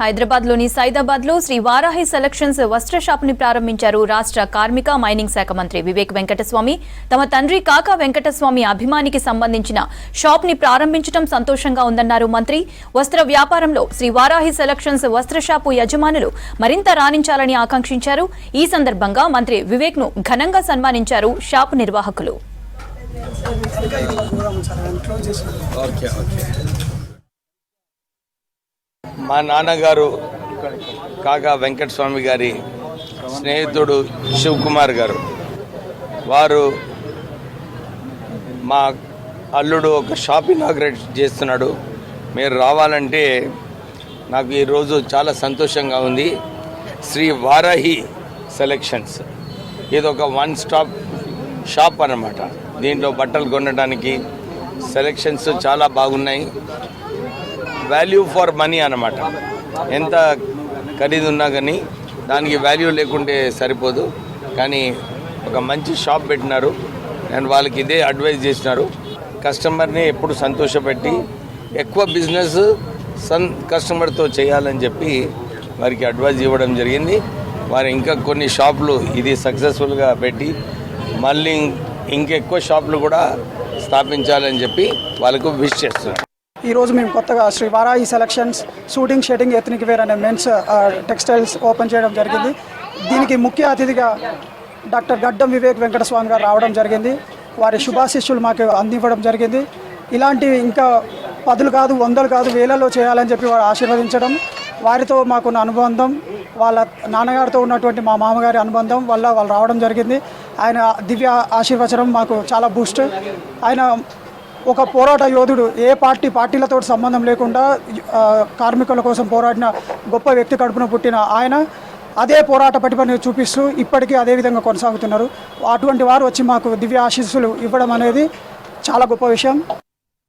హైదరాబాద్లోని సైదాబాద్లో శ్రీ వారాహి సెలక్షన్స్ వస్త్ర షాప్ని ప్రారంభించారు రాష్ట్ర కార్మిక మైనింగ్ శాఖ మంత్రి వివేక్ వెంకటస్వామి. తమ తండ్రి కాకా వెంకటస్వామి అభిమానికి సంబంధించిన షాప్ని ప్రారంభించడం సంతోషంగా ఉందన్నారు మంత్రి. వస్త్ర వ్యాపారంలో శ్రీ వారాహి సెలక్షన్స్ వస్త్ర షాపు యజమానులు మరింత రాణించాలని ఆకాంక్షించారు. ఈ సందర్భంగా మంత్రి వివేక్ను ఘనంగా సన్మానించారు షాపు నిర్వాహకులు. Okay okay. మా నాన్నగారు కాకా వెంకటస్వామి గారి స్నేహితుడు శివకుమార్ గారు. వారు మా అల్లుడు ఒక షాప్ ఇనాగ్రేట్ చేస్తున్నాడు. మీరు రావాలంటే నాకు ఈరోజు చాలా సంతోషంగా ఉంది. శ్రీ వారాహి సెలెక్షన్స్. ఇది ఒక వన్ స్టాప్ షాప్ అన్నమాట. దీంట్లో బట్టలు కొనడానికి సెలెక్షన్స్ చాలా బాగున్నాయి. వాల్యూ ఫర్ మనీ అన్నమాట. ఎంత ఖరీదు ఉన్నా కానీ దానికి వాల్యూ లేకుంటే సరిపోదు. కానీ ఒక మంచి షాప్ పెట్టినారు. నేను వాళ్ళకి ఇదే అడ్వైజ్ చేసినారు. కస్టమర్ని ఎప్పుడు సంతోషపెట్టి ఎక్కువ బిజినెస్ సన్ కస్టమర్తో చేయాలని చెప్పి వారికి అడ్వైజ్ ఇవ్వడం జరిగింది. వారు ఇంకా కొన్ని షాపులు ఇది సక్సెస్ఫుల్గా పెట్టి మళ్ళీ ఇంకెక్కువ షాపులు కూడా స్థాపించాలని చెప్పి వాళ్ళకు విష్ చేస్తున్నారు. ఈరోజు మేము కొత్తగా Shri Varahi selections shooting shirting ethnic wear అనే మెన్స్ టెక్స్టైల్స్ ఓపెన్ చేయడం జరిగింది. దీనికి ముఖ్య అతిథిగా డాక్టర్ గడ్డం వివేక్ వెంకటస్వామి గారు రావడం జరిగింది. వారి శుభాశిష్యులు మాకు అందివ్వడం జరిగింది. ఇలాంటివి ఇంకా పదులు కాదు వందలు కాదు వేలలో చేయాలని చెప్పి వారు ఆశీర్వదించడం వారితో మాకున్న అనుబంధం వాళ్ళ నాన్నగారితో ఉన్నటువంటి మా మామగారి అనుబంధం వల్ల వాళ్ళు రావడం జరిగింది. ఆయన దివ్య ఆశీర్వచనం మాకు చాలా బూస్ట్. ఆయన ఒక పోరాట యోధుడు ఏ పార్టీ పార్టీలతో సంబంధం లేకుండా కార్మికుల కోసం పోరాడిన గొప్ప వ్యక్తి కడుపున పుట్టిన ఆయన అదే పోరాట పటిపని చూపిస్తూ ఇప్పటికీ అదే విధంగా కొనసాగుతున్నారు. అటువంటి వారు వచ్చి మాకు దివ్య ఆశీస్సులు ఇవ్వడం అనేది చాలా గొప్ప విషయం.